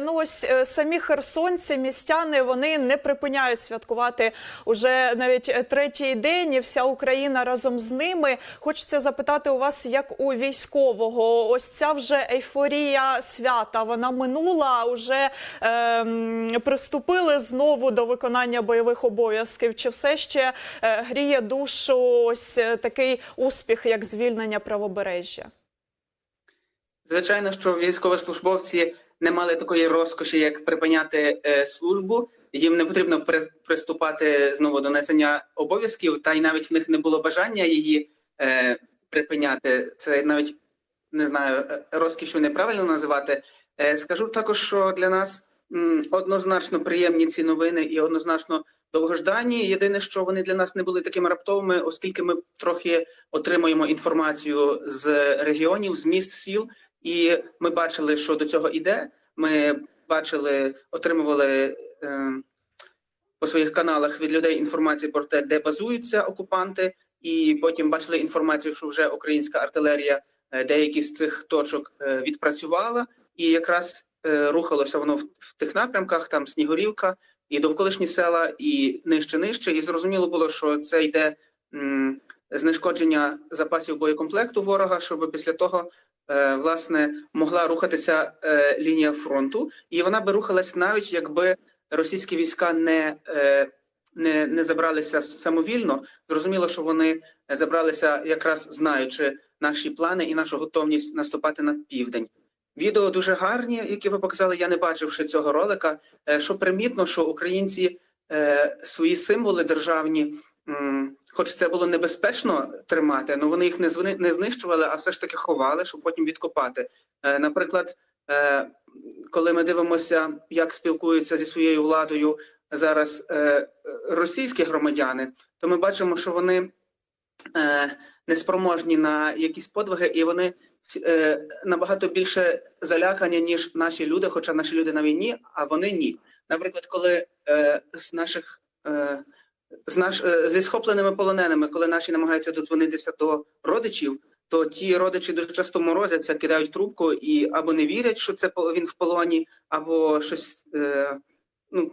ну ось е, самі херсонці, містяни, вони не припиняють святкувати уже навіть е, третій день, і вся Україна разом з ними. Хочеться запитати у вас, як у військового, ось ця вже ейфорія свята, вона минула, уже ем, приступили знову до виконання бойових обов'язків. Чи все ще е, гріє душу ось е, такий успіх, як звільнення правобережжя? Звичайно, що військовослужбовці не мали такої розкоші, як припиняти е, службу. Їм не потрібно при, приступати знову до несення обов'язків, та й навіть в них не було бажання її е, припиняти. Це навіть не знаю, е, розкішу неправильно називати. Е, скажу також, що для нас м, однозначно приємні ці новини і однозначно довгождані. Єдине, що вони для нас не були такими раптовими, оскільки ми трохи отримуємо інформацію з регіонів, з міст, сіл. І ми бачили, що до цього йде. Ми бачили, отримували е, по своїх каналах від людей інформацію про те, де базуються окупанти, і потім бачили інформацію, що вже українська артилерія е, деякі з цих точок е, відпрацювала, і якраз е, рухалося воно в, в тих напрямках, там Снігурівка, і довколишні села, і нижче нижче. І зрозуміло було, що це йде знешкодження запасів боєкомплекту ворога, щоб після того власне могла рухатися е, лінія фронту, і вона би рухалась навіть якби російські війська не, е, не, не забралися самовільно. Зрозуміло, що вони забралися якраз знаючи наші плани і нашу готовність наступати на південь. Відео дуже гарні, які ви показали. Я не бачив ще цього ролика. Е, Що примітно, що українці е, свої символи державні, хоч це було небезпечно тримати, але вони їх не не знищували, а все ж таки ховали, щоб потім відкопати. Е, Наприклад, е, коли ми дивимося, як спілкуються зі своєю владою зараз е, російські громадяни, то ми бачимо, що вони неспроможні на якісь подвиги, і вони набагато більше залякані, ніж наші люди, хоча наші люди на війні, а вони ні. Наприклад, коли з наших з наш е, зі схопленими полоненими, коли наші намагаються додзвонитися до родичів, то ті родичі дуже часто морозяться, кидають трубку і або не вірять, що це він в полоні, або щось е, ну.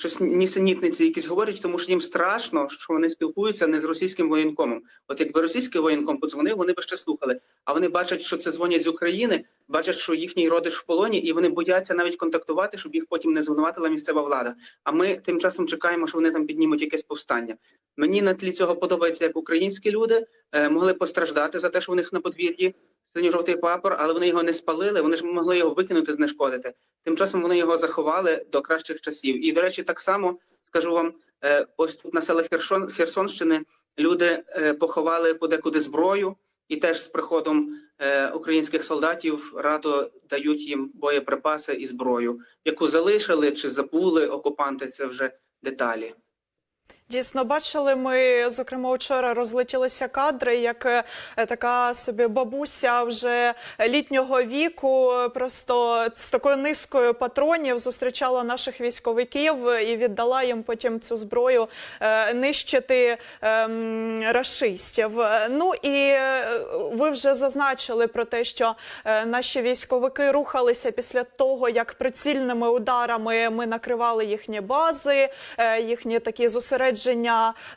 Щось нісенітниці якісь говорять, тому що їм страшно, що вони спілкуються не з російським воєнкомом. От якби російський воєнком подзвонив, вони би ще слухали. А вони бачать, що це дзвонять з України, бачать, що їхній родич в полоні, і вони бояться навіть контактувати, щоб їх потім не звинуватила місцева влада. А ми тим часом чекаємо, що вони там піднімуть якесь повстання. Мені на тлі цього подобається, як українські люди е, могли постраждати за те, що у них на подвір'ї синьо-жовтий прапор, але вони його не спалили. Вони ж могли його викинути, знешкодити. Тим часом вони його заховали до кращих часів. І, до речі, так само скажу вам, е, ось тут на селах Херсон, Херсонщини люди е, поховали подекуди зброю, і теж з приходом е, українських солдатів радо дають їм боєприпаси і зброю, яку залишили чи забули окупанти. Це вже деталі. Дійсно, бачили ми, зокрема, вчора розлетілися кадри, як е, така собі бабуся вже літнього віку, просто з такою низкою патронів зустрічала наших військовиків і віддала їм потім цю зброю е, нищити ем, рашистів. Е, Ну і е, ви вже зазначили про те, що наші військовики рухалися після того, як прицільними ударами ми накривали їхні бази, їхні такі зосередження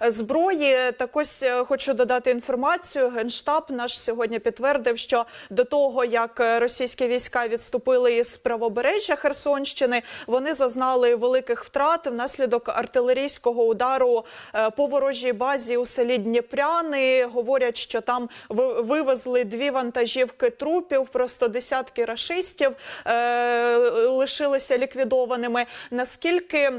зброї. Так ось е, хочу додати інформацію. Генштаб наш сьогодні підтвердив, що до того як е, російські війська відступили із правобережжя Херсонщини, вони зазнали великих втрат внаслідок артилерійського удару е, по ворожій базі у селі Дніпряни. Говорять, що там вивезли дві вантажівки трупів, просто десятки рашистів е, лишилися ліквідованими. Наскільки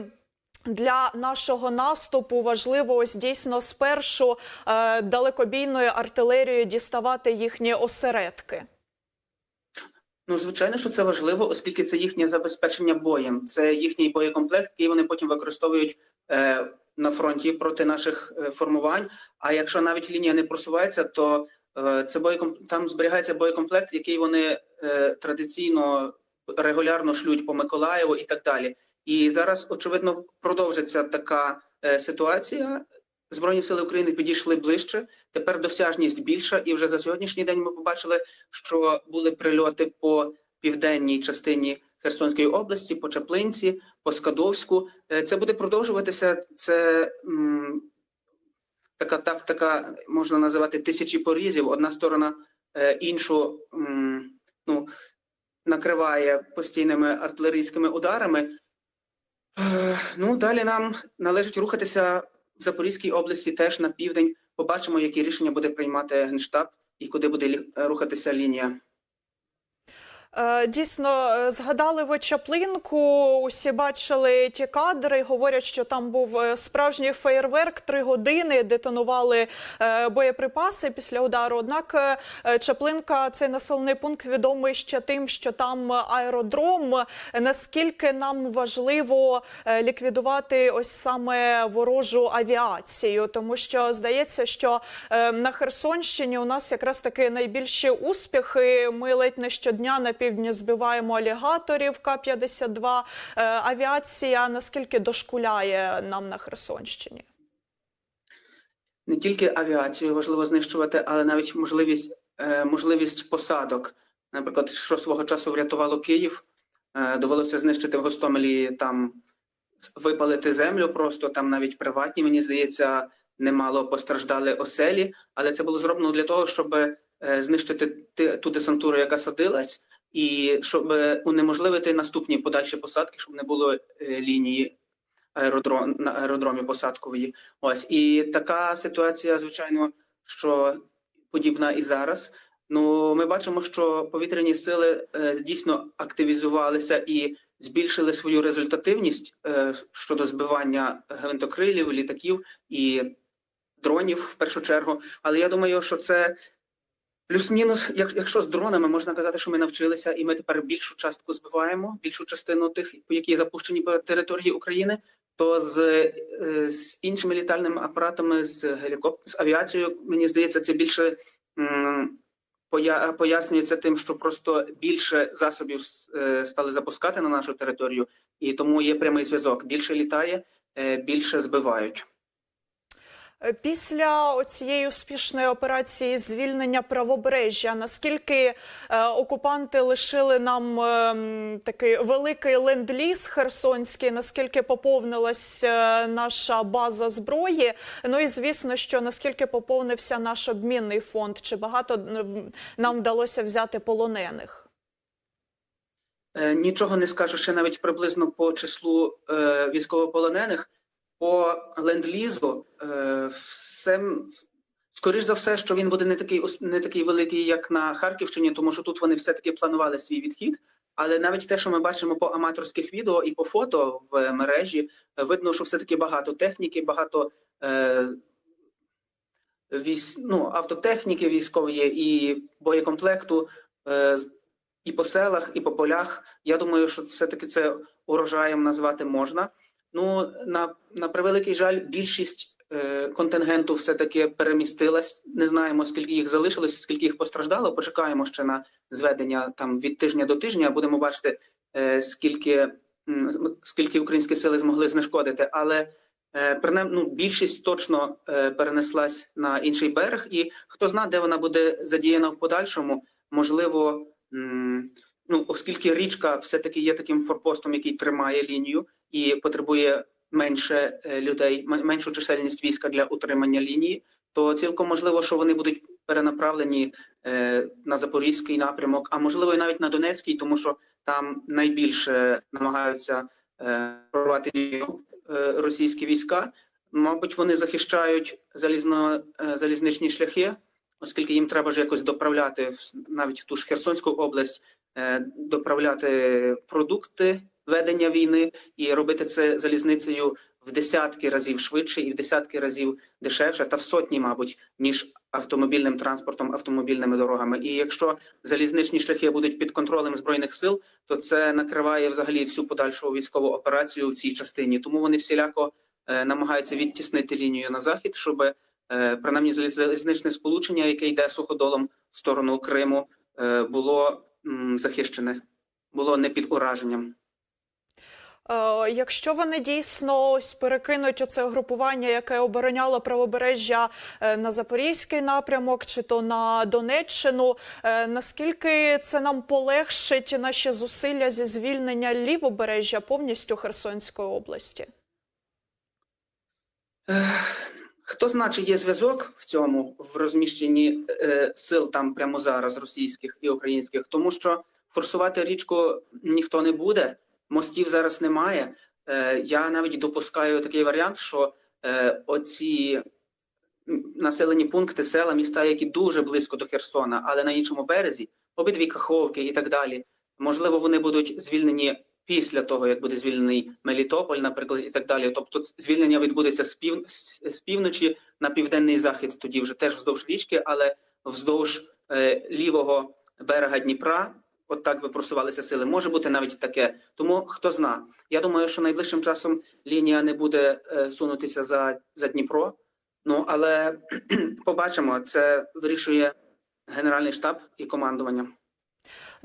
для нашого наступу важливо ось дійсно спершу е, далекобійною артилерією діставати їхні осередки. Ну, звичайно, що це важливо, оскільки це їхнє забезпечення боєм, це їхній боєкомплект, який вони потім використовують е, на фронті проти наших е, формувань. А якщо навіть лінія не просувається, то е, це боєком... там зберігається боєкомплект, який вони е, традиційно регулярно шлють по Миколаєву і так далі. І зараз, очевидно, продовжиться така е, ситуація. Збройні сили України підійшли ближче. Тепер досяжність більша, і вже за сьогоднішній день ми побачили, що були прильоти по південній частині Херсонської області, по Чаплинці, по Скадовську. Е, Це буде продовжуватися. Це м, така тактика, можна називати тисячі порізів. Одна сторона е, іншу м, ну, накриває постійними артилерійськими ударами. Е, Ну, далі нам належить рухатися в Запорізькій області теж на південь. Побачимо, які рішення буде приймати Генштаб і куди буде рухатися лінія. Е, Дійсно, е, згадали ви Чаплинку. Усі бачили ті кадри. Говорять, що там був е, справжній феєрверк. Три години детонували боєприпаси після удару. Однак Чаплинка цей населений пункт відомий ще тим, що там аеродром. Наскільки нам важливо ліквідувати ось саме ворожу авіацію, тому що здається, що на Херсонщині у нас якраз таки найбільші успіхи. Ми ледь не щодня на півдні збиваємо алігаторів К-52. Е, Авіація наскільки дошкуляє нам на Херсонщині? Не тільки авіацію важливо знищувати, але навіть можливість, е, можливість посадок. Наприклад, що свого часу врятувало Київ, е, довелося знищити в Гостомелі там випалити землю, просто там навіть приватні, мені здається, немало постраждали оселі, але це було зроблено для того, щоб знищити ти- ту десантуру, яка садилась, і щоб унеможливити наступні подальші посадки, щоб не було е, лінії аеродром на аеродромі посадкової. Ось і така ситуація, звичайно, що подібна і зараз. Ну, ми бачимо, що повітряні сили е, дійсно активізувалися і збільшили свою результативність е, щодо збивання гвинтокрилів, літаків і дронів в першу чергу. Але я думаю, що це плюс-мінус, як, якщо з дронами можна казати, що ми навчилися, і ми тепер більшу частку збиваємо, більшу частину тих, які запущені по території України, то з, е, з іншими літальними апаратами, з гелікоп... з авіацією, мені здається, це більше поя... пояснюється тим, що просто більше засобів е, стали запускати на нашу територію, і тому є прямий зв'язок. Більше літає, е, більше збивають. Е, Після цієї успішної операції звільнення правобережжя, наскільки е, окупанти лишили нам е, такий великий ленд-ліз херсонський, наскільки поповнилась е, наша база зброї? Ну і звісно, що наскільки поповнився наш обмінний фонд? Чи багато нам вдалося взяти полонених? Е, Нічого не скажу ще навіть приблизно по числу е, військовополонених. По ленд-лізу е, все скоріш за все, що він буде не такий не такий великий, як на Харківщині, тому що тут вони все таки планували свій відхід. Але навіть те, що ми бачимо по аматорських відео і по фото в мережі, е, видно, що все таки багато техніки, багато е, військ, ну, автотехніки військової і боєкомплекту. Е, і по селах, і по полях. Я думаю, що все-таки це урожаєм назвати можна. Ну, на, на превеликий жаль, більшість е, контингенту все-таки перемістилась. Не знаємо, скільки їх залишилось, скільки їх постраждало. Почекаємо ще на зведення там від тижня до тижня. Будемо бачити, е, скільки, скільки українські сили змогли знешкодити. Але е, принаймні, ну, більшість точно е, перенеслась на інший берег, і хто знає, де вона буде задіяна в подальшому, можливо. Ну, оскільки річка все-таки є таким форпостом, який тримає лінію і потребує менше е, людей, меншу чисельність війська для утримання лінії, то цілком можливо, що вони будуть перенаправлені е, на запорізький напрямок, а можливо і навіть на Донецький, тому що там найбільше намагаються е, прорвати російські війська. Мабуть, вони захищають залізно, залізничні шляхи, оскільки їм треба ж якось доправляти навіть в ту ж Херсонську область, доправляти продукти ведення війни і робити це залізницею в десятки разів швидше і в десятки разів дешевше, та в сотні, мабуть, ніж автомобільним транспортом, автомобільними дорогами. І якщо залізничні шляхи будуть під контролем збройних сил, то це накриває взагалі всю подальшу військову операцію в цій частині. Тому вони всіляко е, намагаються відтіснити лінію на захід, щоб е, принаймні заліз- залізничне сполучення, яке йде суходолом в сторону Криму, е, було захищене, було не під ураженням. Е, Якщо вони дійсно ось перекинуть оце групування, яке обороняло правобережжя е, на Запорізький напрямок чи то на Донеччину, е, наскільки це нам полегшить наші зусилля зі звільнення лівобережжя повністю Херсонської області? Хто знає, чи є зв'язок в цьому в розміщенні е, сил там прямо зараз російських і українських, тому що форсувати річку ніхто не буде, мостів зараз немає. Е, я навіть допускаю такий варіант, що е, оці населені пункти, села, міста, які дуже близько до Херсона, але на іншому березі, обидві Каховки і так далі. Можливо, вони будуть звільнені після того, як буде звільнений Мелітополь, наприклад, і так далі. Тобто, звільнення відбудеться з пів з півночі на південний захід, тоді вже теж вздовж річки, але вздовж е, лівого берега Дніпра. От так би просувалися сили. Може бути навіть таке. Тому хто зна. Я думаю, що найближчим часом лінія не буде е, сунутися за, за Дніпро. Ну але побачимо, це вирішує Генеральний штаб і командування.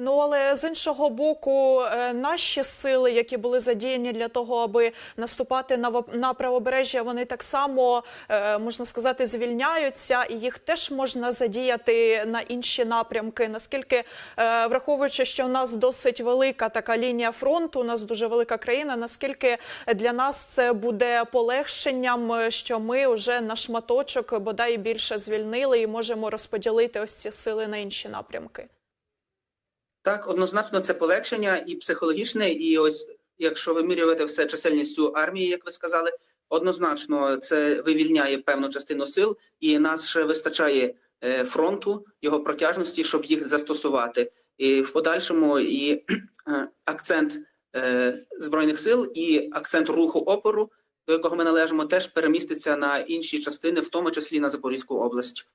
Ну але з іншого боку, е, наші сили, які були задіяні для того, аби наступати на на правобережжя, вони так само е, можна сказати звільняються, і їх теж можна задіяти на інші напрямки. Наскільки е, враховуючи, що у нас досить велика така лінія фронту, у нас дуже велика країна. Наскільки для нас це буде полегшенням, що ми вже на шматочок бодай більше звільнили і можемо розподілити ось ці сили на інші напрямки? Так, однозначно, це полегшення і психологічне, і ось якщо вимірювати все чисельністю армії, як ви сказали, однозначно це вивільняє певну частину сил, і нас ще вистачає е, фронту, його протяжності, щоб їх застосувати. І в подальшому і акцент е, збройних сил, і акцент руху опору, до якого ми належимо, теж переміститься на інші частини, в тому числі на Запорізьку область.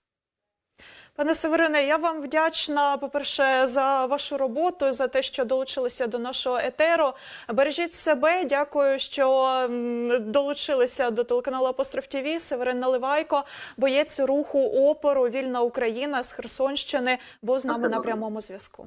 Пане Северине, я вам вдячна, по-перше, за вашу роботу, за те, що долучилися до нашого етеру. Бережіть себе. Дякую, що долучилися до телеканалу Апостроф ТВ. Северин Наливайко, боєць руху опору Вільна Україна з Херсонщини, був з нами на прямому зв'язку.